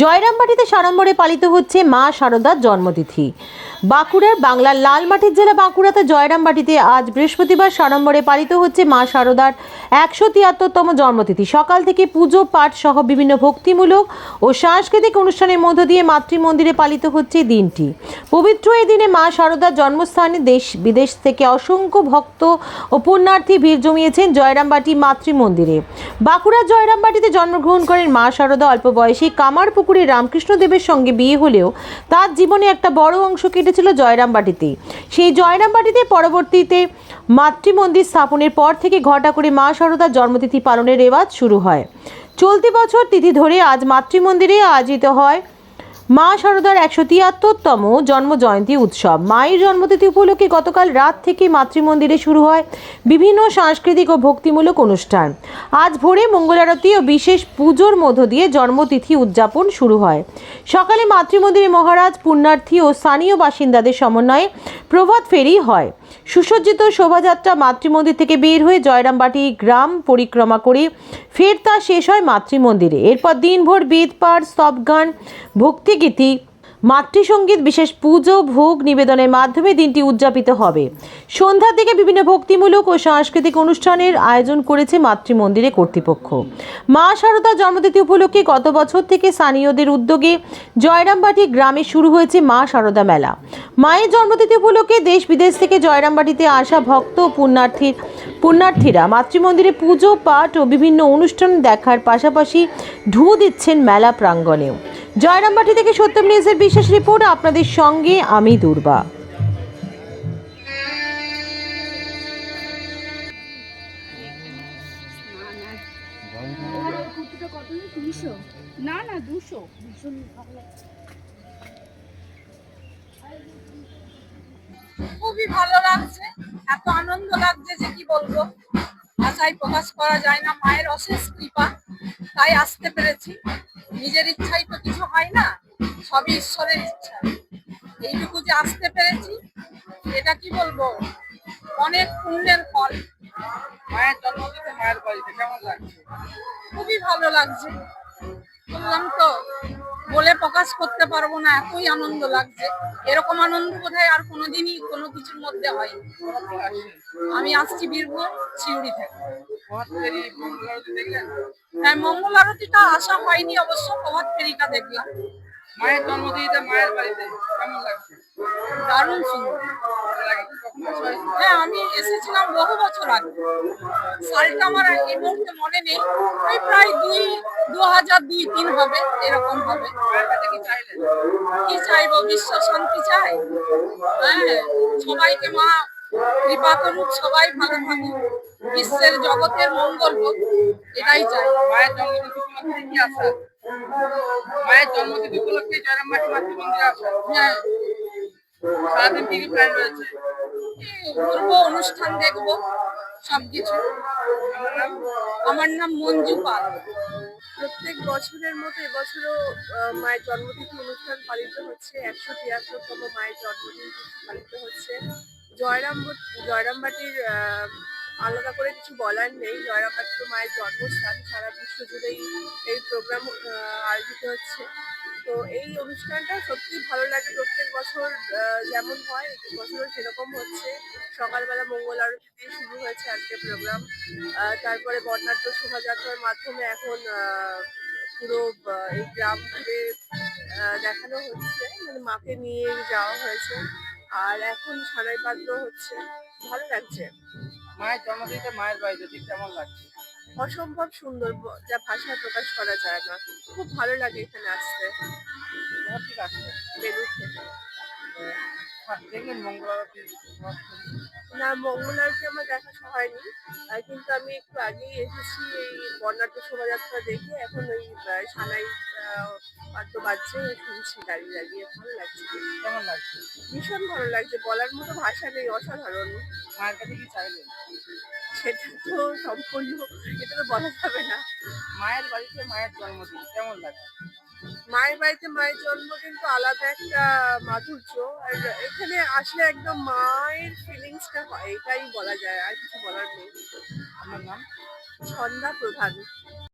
জয়রামবাটিতে সাড়ম্বরে পালিত হচ্ছে মা শারদার জন্মতিথি। বাঁকুড়ার বাংলার লালমাটির জেলা বাঁকুড়াতে জয়রামবাটিতে আজ বৃহস্পতিবার সাড়ম্বরে পালিত হচ্ছে মা শারদার একশো তিয়াত্তরতম জন্মতিথি। সকাল থেকে পুজো, পাঠ সহ বিভিন্ন ভক্তিমূলক ও সাংস্কৃতিক অনুষ্ঠানের মধ্য দিয়ে মাতৃমন্দিরে পালিত হচ্ছে দিনটি। পবিত্র এই দিনে মা শারদার জন্মস্থানে দেশ বিদেশ থেকে অসংখ্য ভক্ত ও পুণ্যার্থী ভিড় জমিয়েছেন জয়রামবাটি মাতৃমন্দিরে। বাঁকুড়ার জয়রামবাটিতে জন্মগ্রহণ করেন মা শারদা অল্প বয়সী কামারপুকুরে রামকৃষ্ণদেবের সঙ্গে বিয়ে হলেও তার জীবনে একটা বড় অংশ কেটেছিল জয়রামবাটিতেই। সেই জয়রামবাটিতে পরবর্তীতে মাতৃমন্দির স্থাপনের পর থেকে ঘটা করে মা শারদার জন্মতিথি পালনের রেওয়াজ শুরু হয়। চলতি বছর তিথি ধরে আজ মাতৃমন্দিরে আয়োজিত হয় মা শারদার একশো তিয়াত্তরতম জন্ম জয়ন্তী উৎসব। মায়ের জন্মতিথি উপলক্ষে গতকাল রাত থেকে মাতৃমন্দিরে শুরু হয় বিভিন্ন সাংস্কৃতিক ও ভক্তিমূলক অনুষ্ঠান। আজ ভোরে মঙ্গলারতি ও বিশেষ পুজোর মধ্য দিয়ে জন্মতিথি উদযাপন শুরু হয়। সকালে মাতৃমন্দিরে মহারাজ, পুণ্যার্থী ও স্থানীয় বাসিন্দাদের সমন্বয়ে প্রভাত ফেরি হয়। সুসজ্জিত শোভাযাত্রা মাতৃমন্দির থেকে বের হয়ে জয়রামবাটি গ্রাম পরিক্রমা করে ফের তা শেষ হয় মাতৃমন্দিরে। এরপর দিনভর বেদ পাঠ, স্তব গান, ভক্তিগীতি মাতৃসঙ্গীত বিশেষ পুজো, ভোগ নিবেদনের মাধ্যমে দিনটি উদযাপিত হবে। সন্ধ্যার দিকে বিভিন্ন ভক্তিমূলক ও সাংস্কৃতিক অনুষ্ঠানের আয়োজন করেছে মাতৃমন্দিরে কর্তৃপক্ষ। মা শারদা জন্মতিথি উপলক্ষে গত বছর থেকে স্থানীয়দের উদ্যোগে জয়রামবাটি গ্রামে শুরু হয়েছে মা শারদা মেলা। মায়ের জন্মতিথি উপলক্ষে দেশ বিদেশ থেকে জয়রামবাটিতে আসা ভক্ত পুণ্যার্থীর পুণ্যার্থীরা মাতৃমন্দিরে পুজো, পাঠ ও বিভিন্ন অনুষ্ঠান দেখার পাশাপাশি ঢু দিচ্ছেন মেলা প্রাঙ্গণেও। জয়রামবাটি থেকে সত্যম নিউজের বিশেষ রিপোর্ট আপনাদের সঙ্গে আমি দুর্বা। না না, দুশো। খুবই ভালো লাগছে, এত আনন্দ লাগছে যে কি বলব? ভাষায় প্রকাশ করা যায় না, মায়ের অশেষ কৃপা, তাই আসতে পেরেছি। নিজের ইচ্ছাই তো কিছু হয় না, সবই ঈশ্বরের ইচ্ছা। এইটুকু যে আসতে পেরেছি, এটা কি বলব? অনেক পুণ্যের ফল। মায়ের জন্মদিনে মায়ের বাড়িতে কেমন লাগছে? খুবই ভালো লাগছে। বললাম তো বলে প্রকাশ করতে পারব না এতই আনন্দ লাগছে। এরকম আনন্দ বোধহয় আর কোনোদিনই কোনো কিছুর মধ্যে হয় আমি আসছি বীরভূম সিউড়ি থেকে। হ্যাঁ মঙ্গল আরতিটা আসা হয়নি অবশ্য প্রভাত ফেরিটা দেখলাম। মায়ের জন্মদিনে মায়ের বাড়িতে। কেমন লাগছে? দারুণ সুন্দর। এসেছিলাম বহু বছর আগে। সালটা আমার এই মুহূর্তে মনে নেই। ওই প্রায় দুই দু হাজার দুই, তিন হবে, এরকম হবে। কি চাইব? বিশ্ব শান্তি চাই? হ্যাঁ সবাইকে মা, কৃপা করুক, সবাই ভালো থাকুক। বিশ্বের জগতের মঙ্গল হোক, এটাই চাই। মায়ের জন্মদিন উপলক্ষে কি আসা মায়ের জন্মদিন উপলক্ষে জয়রামবাটি মাতৃমন্দিরে আসা হ্যাঁ। সারাদিন কি প্ল্যান রয়েছে? ঘুরবো অনুষ্ঠান দেখব, সবকিছু। আমার নাম মঞ্জু পাল। প্রত্যেক বছরের মতো এবছরও মায়ের জন্মতিথি অনুষ্ঠান পালিত হচ্ছে। একশো তিয়াত্তরতম মায়ের জন্মদিন পালিত হচ্ছে। জয়রাম জয়রামবাটির আলাদা করে কিছু বলার নেই। জয়রামবাটি মায়ের জন্মস্থান সারা বিশ্ব জুড়েই এই প্রোগ্রাম আয়োজিত হচ্ছে। তো এই অনুষ্ঠানটা সত্যি ভালো লাগে। প্রত্যেক বছর যেমন হয় বছরও সেরকম হচ্ছে। সকালবেলা মঙ্গল আরতি দিয়ে শুরু হয়েছে আজকে প্রোগ্রাম তারপরে বর্ণাঢ্য শোভাযাত্রার মাধ্যমে এখন পুরো এই গ্রাম ঘুরে দেখানো হচ্ছে। মানে মাকে নিয়ে যাওয়া হয়েছে। আর এখন সানাই পাত্র হচ্ছে। ভালো লাগছে। মায়ের জন্মদিনটা মায়ের বাড়িতে ঠিক কেমন লাগছে? অসম্ভব সুন্দর যা ভাষায় প্রকাশ করা যায় না। খুব ভালো লাগে এখানে আসতে। ঠিক আছে? বেলুর থেকে। হ্যাঁ, দেখলেন মঙ্গল আরতি না মঙ্গল আরতি আমার দেখা হয়নি। কিন্তু আমি একটু আগেই এসেছি এই বর্ণাঢ্য শোভাযাত্রা দেখে। এখন ওই সানাই বাদ্য বাজছে শুনছি দাঁড়িয়ে দাঁড়িয়ে ভালো লাগছে কেমন লাগছে? ভীষণ ভালো লাগছে। বলার মতো ভাষা নেই অসাধারণ। মায়ের কাছে কি চাইলেন? সেটা তো সম্পূর্ণ এটা তো বলা যাবে না। মায়ের বাড়িতে মায়ের জন্মদিন কেমন লাগে মায়ের বাড়িতে মায়ের জন্ম কিন্তু আলাদা একটা মাধুর্য। আর এখানে আসলে একদম মায়ের ফিলিংসটা হয় এটাই বলা যায় আর কিছু বলার নেই। আমার নাম? সন্ধ্যা প্রধান।